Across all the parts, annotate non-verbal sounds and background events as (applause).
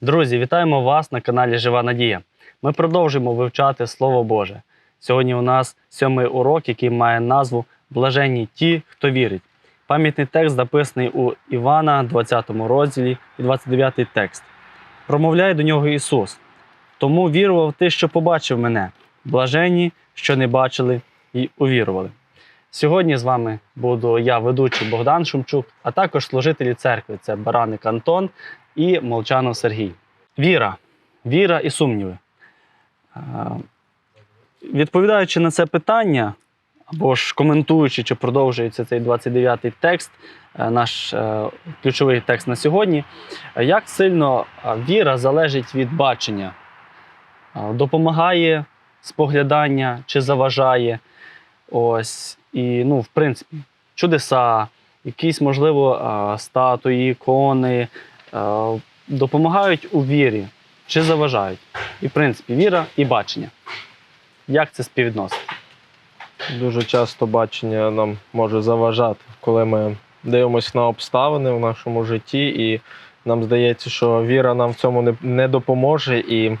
Друзі, вітаємо вас на каналі Жива Надія. Ми продовжуємо вивчати Слово Боже. Сьогодні у нас сьомий урок, який має назву Блаженні ті, хто вірить. Пам'ятний текст записаний у Івана, 20 розділі і 29 текст. Промовляє до нього Ісус. Тому вірував ти, що побачив мене. Блаженні, що не бачили і увірували. Сьогодні з вами буду я, ведучий Богдан Шумчук, а також служителі церкви це Бараник Антон і Молчанов Сергій. Віра. Віра і сумніви. Е, Відповідаючи на це питання, або ж коментуючи, чи продовжується цей 29-й текст, е, наш е, ключовий текст на сьогодні, як сильно віра залежить від бачення, допомагає споглядання чи заважає. Ось, і, ну, в принципі, чудеса, якісь, можливо, статуї, ікони е, допомагають у вірі чи заважають. І, в принципі, віра і бачення. Як це співвідносити? Дуже часто бачення нам може заважати, коли ми дивимося на обставини в нашому житті, і нам здається, що віра нам в цьому не допоможе. І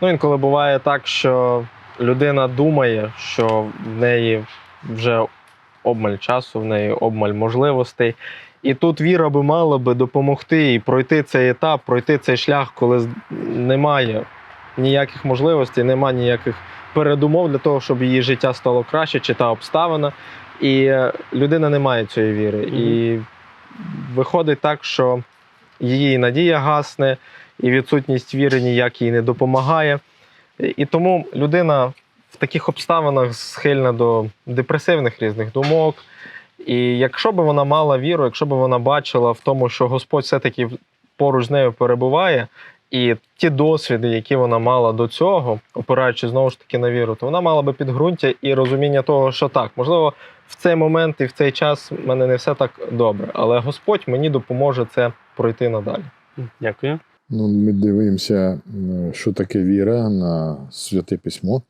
ну, інколи буває так, що людина думає, що в неї вже обмаль часу, в неї обмаль можливостей. І тут віра би мала би допомогти і пройти цей етап, пройти цей шлях, коли немає ніяких можливостей, немає ніяких передумов для того, щоб її життя стало краще, чи та обставина. І е, людина не має цієї віри. Мгм. І виходить так, що її надія гасне, і відсутність віри ніяк їй не допомагає. І тому людина в таких обставинах схильна до депресивних різних думок. І якщо б вона мала віру, якщо б вона бачила в тому, що Господь все-таки поруч з нею перебуває, і ті досвіди, які вона мала до цього, опираючи знову ж таки на віру, то вона мала би підґрунтя і розуміння того, що так, можливо, в цей момент і в цей час в мене не все так добре, але Господь мені допоможе це пройти надалі. Дякую. Ну, ми дивимося, що таке віра на святе письмо.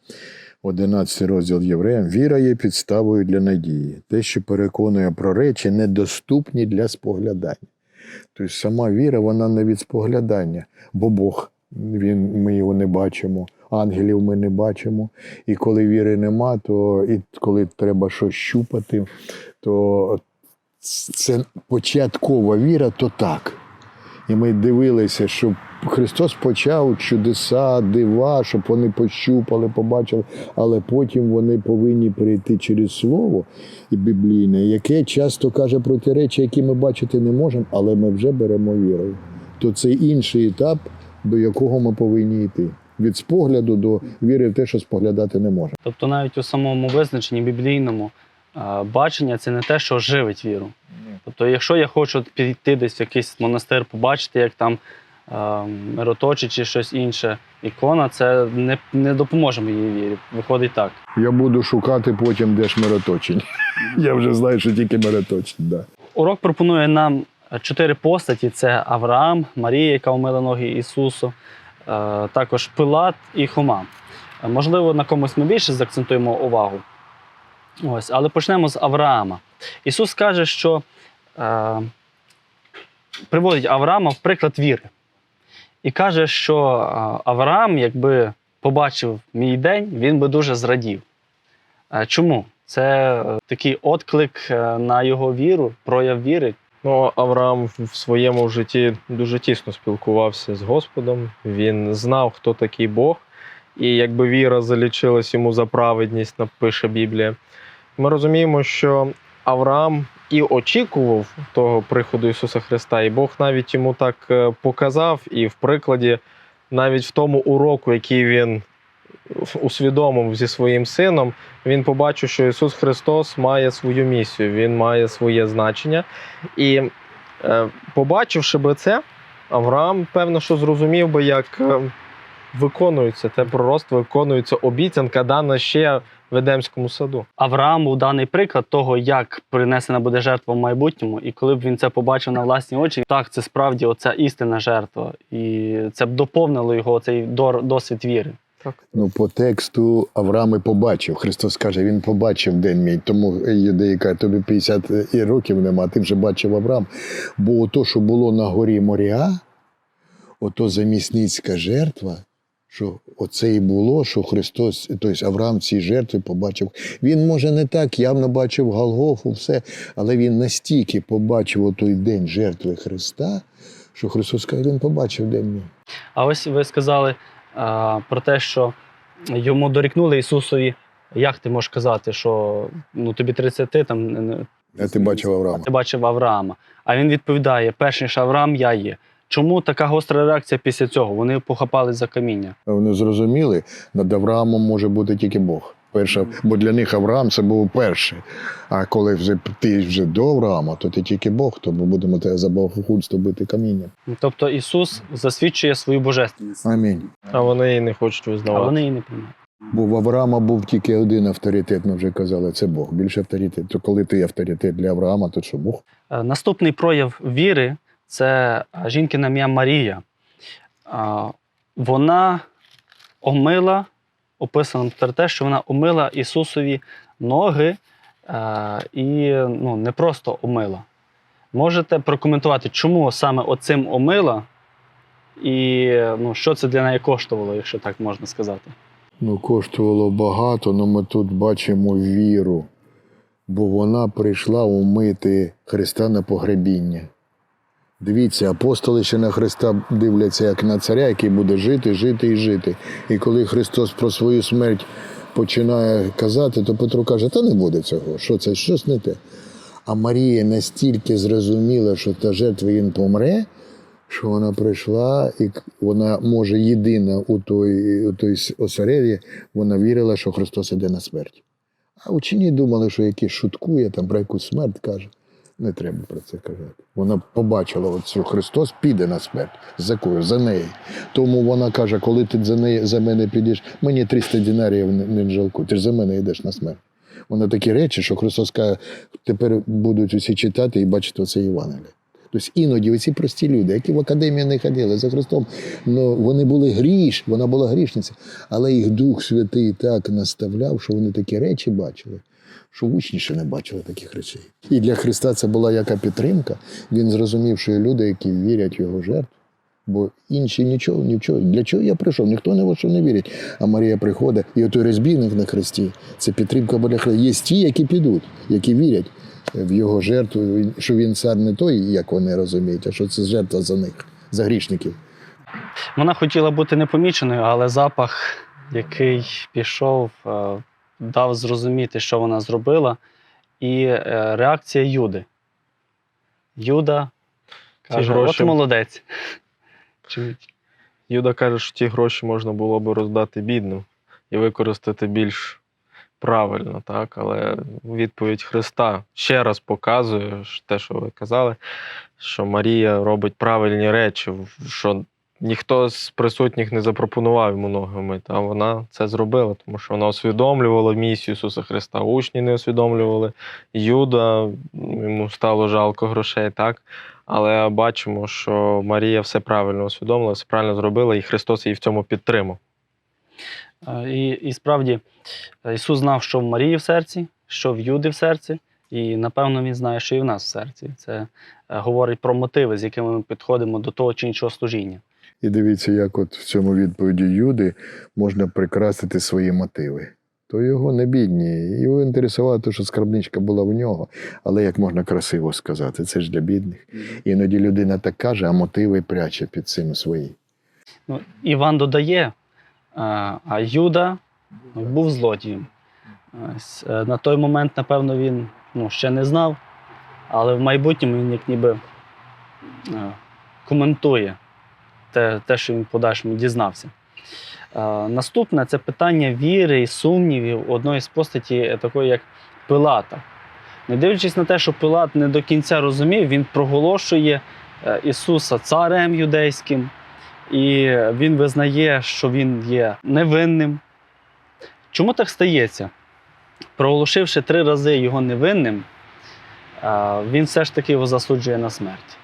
11 розділ Євреям. Віра є підставою для надії. Те, що переконує про речі, недоступні для споглядання. Тобто сама віра, вона не від споглядання, бо Бог, він, ми його не бачимо, ангелів ми не бачимо. І коли віри нема, то і коли треба щось щупати, то це початкова віра, то так. І ми дивилися, щоб Христос почав чудеса, дива, щоб вони пощупали, побачили, але потім вони повинні прийти через слово біблійне, яке часто каже про ті речі, які ми бачити не можемо, але ми вже беремо вірою. То це інший етап, до якого ми повинні йти. Від спогляду до віри в те, що споглядати не можемо. Тобто навіть у самому визначенні біблійному бачення це не те, що живить віру. Тобто, якщо я хочу піти десь в якийсь монастир, побачити, як там е, мироточить чи щось інше, ікона, це не, не допоможе моїй вірі. Виходить так. Я буду шукати потім, де ж мироточення. (laughs) Я вже знаю, що тільки мироточення. Да. Урок пропонує нам чотири постаті: це Авраам, Марія, яка вмила ноги Ісусу, е, також Пилат і Хома. Можливо, на комусь ми більше заакцентуємо увагу. Ось, але почнемо з Авраама. Ісус каже, що е, приводить Авраама в приклад віри. І каже, що Авраам, якби побачив мій день, він би дуже зрадів. Чому? Це е, такий отклик е, на його віру, прояв віри. Ну, Авраам в своєму житті дуже тісно спілкувався з Господом. Він знав, хто такий Бог, і якби віра залічилась йому за праведність, напише Біблія. Ми розуміємо, що Авраам і очікував того приходу Ісуса Христа, і Бог навіть йому так е, показав, і в прикладі, навіть в тому уроку, який він усвідомив зі своїм сином, він побачив, що Ісус Христос має свою місію, Він має своє значення. І е, побачивши би це, Авраам, певно, що зрозумів би, як е, виконується те пророцтво, виконується обіцянка, дана ще в Едемському саду. Авраам був даний приклад того, як принесена буде жертва в майбутньому, і коли б він це побачив на власні очі, так це справді оця істинна жертва, і це б доповнило його цей досвід віри. Так. Ну, по тексту Авраам і побачив. Христос каже, він побачив день мій. Тому юдеї кажуть, тобі 50 і років нема, а ти вже бачив Авраам. Бо то, що було на горі Моріа, ото замісницька жертва, що оце і було, що Христос, тобто Авраам ці жертви побачив. Він, може, не так явно бачив Голгофу, все, але він настільки побачив у той день жертви Христа, що Христос каже, він побачив день мій. А ось ви сказали а, про те, що йому дорікнули Ісусові. Як ти можеш казати, що ну, тобі 30, там А ти бачив Авраама? ти бачив Авраама? А він відповідає: перш ніж Авраам, я є. Чому така гостра реакція після цього? Вони похапали за каміння. Вони зрозуміли, над Авраамом може бути тільки Бог. Перша, бо для них Авраам це був перший. А коли вже ти вже до Авраама, то ти тільки Бог, то ми будемо тебе за богохульство бити камінням. Тобто Ісус засвідчує свою божественність, Амінь. А вони і не хочуть а визнавати. вони її не приймають. Бо в Авраама був тільки один авторитет, ми вже казали, це Бог. Більше авторитет. То коли ти авторитет для Авраама, то що Бог? Е, Наступний прояв віри це е, жінки на ім'я Марія. Вона омила, описано про те, що вона омила Ісусові ноги е, і ну, не просто омила. Можете прокоментувати, чому саме оцим омила, і ну, що це для неї коштувало, якщо так можна сказати. Ну, коштувало багато, але ми тут бачимо віру, бо вона прийшла умити Христа на погребіння. Дивіться, апостоли ще на Христа дивляться як на царя, який буде жити, жити і жити. І коли Христос про свою смерть починає казати, то Петро каже: та не буде цього, що це щось не те. А Марія настільки зрозуміла, що та жертва він помре, що вона прийшла, і вона може єдина у той, у той осереді, вона вірила, що Христос іде на смерть. А учені думали, що якийсь шуткує, там про якусь смерть каже. Не треба про це казати. Вона побачила, що Христос піде на смерть. За кою? За неї. Тому вона каже, коли ти за, неї, за мене підеш, мені 300 динарів не, не жалку, ти ж за мене йдеш на смерть. Вона такі речі, що Христос каже, тепер будуть усі читати і бачити оце Євангеліє. Тобто іноді оці прості люди, які в академію не ходили за Христом, ну, вони були гріш, вона була грішниця, але їх Дух Святий так наставляв, що вони такі речі бачили, що учні ще не бачили таких речей. І для Христа це була яка підтримка. Він зрозумів, що є люди, які вірять в його жертву. Бо інші нічого, нічого. Для чого я прийшов? Ніхто не що не вірить. А Марія приходить, і отой розбійник на хресті це підтримка для Христа. Є ті, які підуть, які вірять в його жертву, що він цар не той, як вони розуміють, а що це жертва за них, за грішників. Вона хотіла бути непоміченою, але запах, який пішов, е, дав зрозуміти, що вона зробила. І е, реакція Юди. Юда каже: гроші- От молодець. (laughs) Юда каже, що ті гроші можна було би роздати бідним і використати більш правильно, так? Але відповідь Христа ще раз показує що те, що ви казали, що Марія робить правильні речі, що ніхто з присутніх не запропонував йому ноги мити, а вона це зробила, тому що вона усвідомлювала місію Ісуса Христа. Учні не усвідомлювали. Юда йому стало жалко грошей, так? Але бачимо, що Марія все правильно усвідомила, все правильно зробила, і Христос її в цьому підтримав. І, і справді Ісус знав, що в Марії в серці, що в Юди в серці, і напевно Він знає, що і в нас в серці. Це е, говорить про мотиви, з якими ми підходимо до того чи іншого служіння. І дивіться, як от в цьому відповіді Юди можна прикрасити свої мотиви. То його не бідні. Його інтересувало те, що скарбничка була в нього. Але як можна красиво сказати, це ж для бідних. Іноді людина так каже, а мотиви пряче під цим свої. Ну, Іван додає, а Юда ну, був злодієм. Е, На той момент, напевно, він ну, ще не знав, але в майбутньому він як ніби е, коментує те, те, що він в подальшому дізнався. Е, Наступне це питання віри і сумнівів одної з постаті е, такої, як Пилата. Не дивлячись на те, що Пилат не до кінця розумів, він проголошує е, Ісуса царем юдейським, і він визнає, що він є невинним. Чому так стається? Проголошивши три рази його невинним, він все ж таки його засуджує на смерть.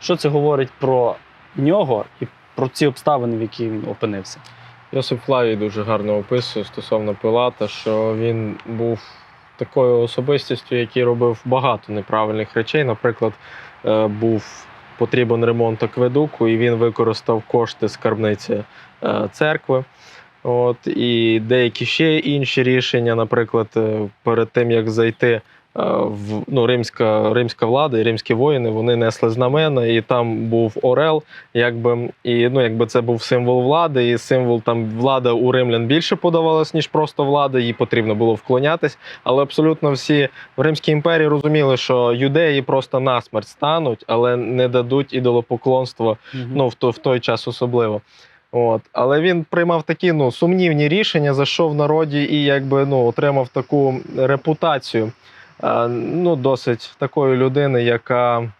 Що це говорить про нього і про ці обставини, в які він опинився? Йосип Флавій дуже гарно описує стосовно Пилата, що він був такою особистістю, який робив багато неправильних речей. Наприклад, е, був потрібен ремонт акведуку, і він використав кошти скарбниці е, церкви. От, і деякі ще інші рішення, наприклад, е, перед тим як зайти в ну, римська, римська влада і римські воїни, вони несли знамена, і там був Орел, якби, і ну, якби це був символ влади, і символ там влада у римлян більше подавалась, ніж просто влада, їй потрібно було вклонятись. Але абсолютно всі в Римській імперії розуміли, що юдеї просто насмерть стануть, але не дадуть ідолопоклонство ну, в, то, в той час особливо. От. Але він приймав такі ну, сумнівні рішення, зайшов в народі і якби, ну, отримав таку репутацію е, ну, досить такої людини, яка,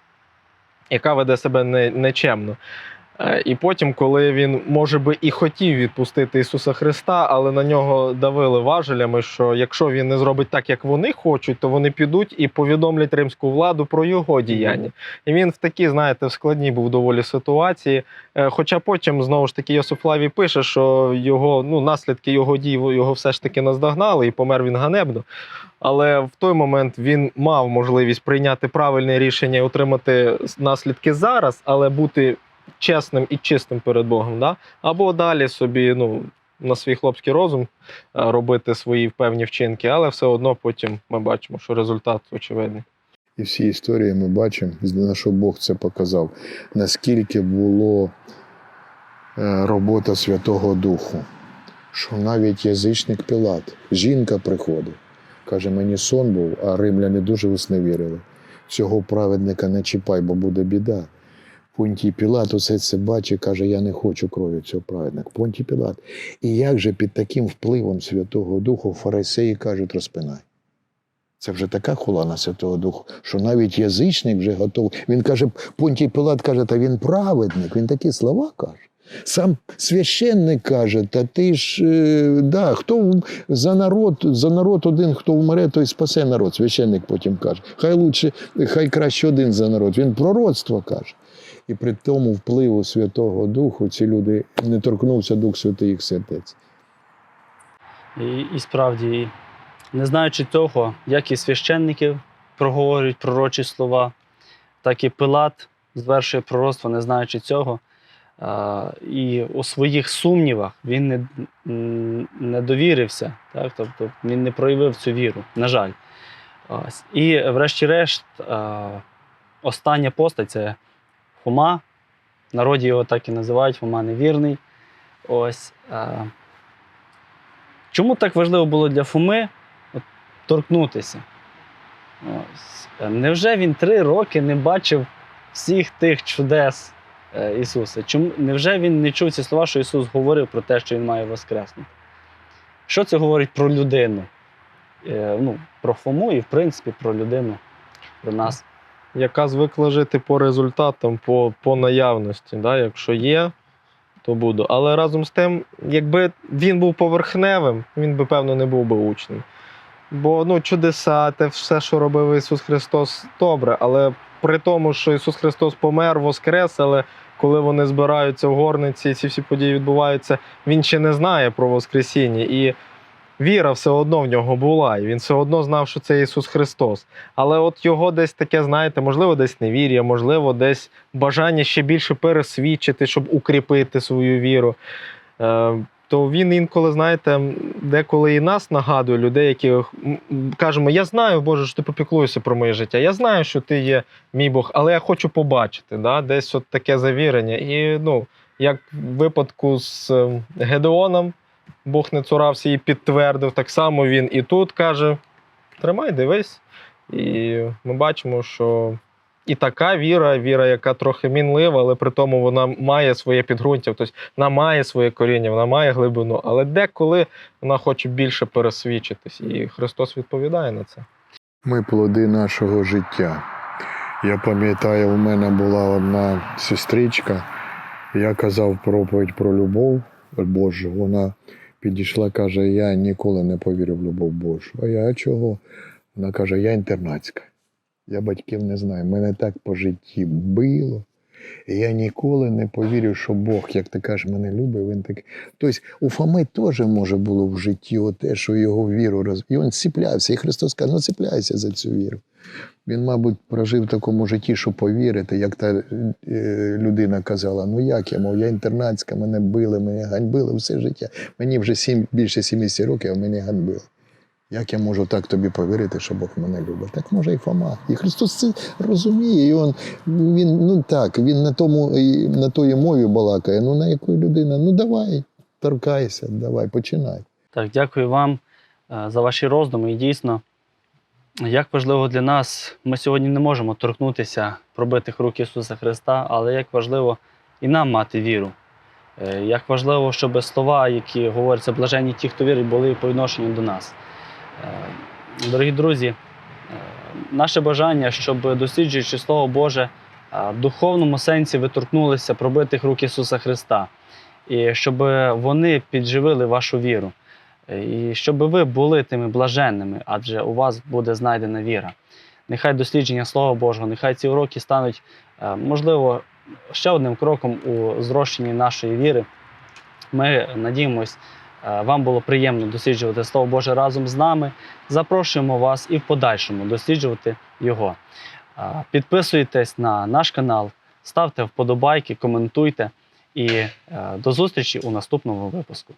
яка веде себе не, нечемно. Е, І потім, коли він, може би, і хотів відпустити Ісуса Христа, але на нього давили важелями, що якщо він не зробить так, як вони хочуть, то вони підуть і повідомлять римську владу про його діяння. І він в такій, знаєте, в складній був доволі ситуації. Е, Хоча потім знову ж таки Йосиф Флавій пише, що його ну, наслідки його дій його все ж таки наздогнали, і помер він ганебно. Але в той момент він мав можливість прийняти правильне рішення і отримати наслідки зараз, але бути чесним і чистим перед Богом. Да? Або далі собі ну, на свій хлопський розум е, робити свої певні вчинки, але все одно потім ми бачимо, що результат очевидний. І всі історії ми бачимо, на що Бог це показав, наскільки було е, робота Святого Духу, що навіть язичник Пілат, жінка приходить, каже, мені сон був, а римляни дуже вірили. Цього праведника не чіпай, бо буде біда. Понтій Пілат усе це бачить, каже, я не хочу крові цього праведника. Понтій Пілат. І як же під таким впливом Святого Духу фарисеї кажуть, розпинай. Це вже така хула на Святого Духу, що навіть язичник вже готовий. Він каже, Понтій Пилат каже, та він праведник, він такі слова каже. Сам священник каже, та ти ж е, да, хто за народ, за народ один, хто вмре, той спасе народ. Священник потім каже. Хай лучше, хай краще один за народ. Він пророцтво каже. І при тому впливу Святого Духу ці люди не торкнувся Дух Святий їх сердець. І, і справді, не знаючи цього, як і священники проговорюють пророчі слова, так і Пилат звершує пророцтво, не знаючи цього. І у своїх сумнівах він не, не довірився, так? тобто він не проявив цю віру, на жаль. І, врешті-решт, остання постать це Хома. В народі його так і називають Хома невірний. Ось. Чому так важливо було для Фоми от, торкнутися? Ось. Невже він три роки не бачив всіх тих чудес Ісуса? Чому, невже він не чув ці слова, що Ісус говорив про те, що Він має воскреснути? Що це говорить про людину? Е, ну, про Фому і, в принципі, про людину, про нас. яка звикла жити по результатам, по, по наявності. Да? Якщо є, то буду. Але разом з тим, якби він був поверхневим, він би, певно, не був би учнем. Бо ну, чудеса, те все, що робив Ісус Христос, добре. Але при тому, що Ісус Христос помер, воскрес, але коли вони збираються в горниці, ці всі події відбуваються, Він ще не знає про Воскресіння. І віра все одно в нього була, і він все одно знав, що це Ісус Христос. Але от його десь таке, знаєте, можливо, десь невір'я, можливо, десь бажання ще більше пересвідчити, щоб укріпити свою віру. То він інколи, знаєте, деколи і нас нагадує людей, які кажемо: я знаю, Боже, що ти попіклуєшся про моє життя. Я знаю, що ти є мій Бог, але я хочу побачити. Да? Десь от таке завірення. І ну, як в випадку з е, Гедеоном, Бог не цурався і підтвердив. Так само він і тут каже: тримай, дивись. І ми бачимо, що і така віра, віра, яка трохи мінлива, але при тому вона має своє підґрунтя, тобто вона має своє коріння, вона має глибину, але деколи вона хоче більше пересвідчитись. І Христос відповідає на це. Ми плоди нашого життя. Я пам'ятаю, у мене була одна сестричка, я казав проповідь про любов Божу. Вона підійшла, каже: Я ніколи не повірю в любов Божу. А я чого? Вона каже, я інтернатська. Я батьків не знаю. Мене так по житті било. І я ніколи не повірю, що Бог, як ти кажеш, мене любить. Він так. Тобто у Фоми теж може було в житті те, що його віру роз... І він ціплявся. І Христос каже, ну ціпляйся за цю віру. Він, мабуть, прожив в такому житті, що повірити, як та е, людина казала: ну як я мов, я інтернатська, мене били, мене ганьбили все життя. Мені вже сім, більше 70 років, а мене ганьбили. Як я можу так тобі повірити, що Бог мене любить? Так може і Фома. І Христос це розуміє. І він, він ну так, він на тому на тої мові балакає. Ну на якої людина? Ну давай, торкайся, давай, починай. Так, дякую вам е, за ваші роздуми. І дійсно, як важливо для нас, ми сьогодні не можемо торкнутися пробитих рук Ісуса Христа, але як важливо і нам мати віру. Е, Як важливо, щоб слова, які говоряться блаженні ті, хто вірить, були по відношенню до нас. Е, Дорогі друзі, е, наше бажання, щоб досліджуючи Слово Боже, е, в духовному сенсі ви торкнулися пробитих рук Ісуса Христа, і щоб вони підживили вашу віру. І щоб ви були тими блаженними, адже у вас буде знайдена віра. Нехай дослідження Слова Божого, нехай ці уроки стануть, можливо, ще одним кроком у зрощенні нашої віри. Ми надіємось, вам було приємно досліджувати Слово Боже разом з нами. Запрошуємо вас і в подальшому досліджувати його. Е, Підписуйтесь на наш канал, ставте вподобайки, коментуйте і е, до зустрічі у наступному випуску.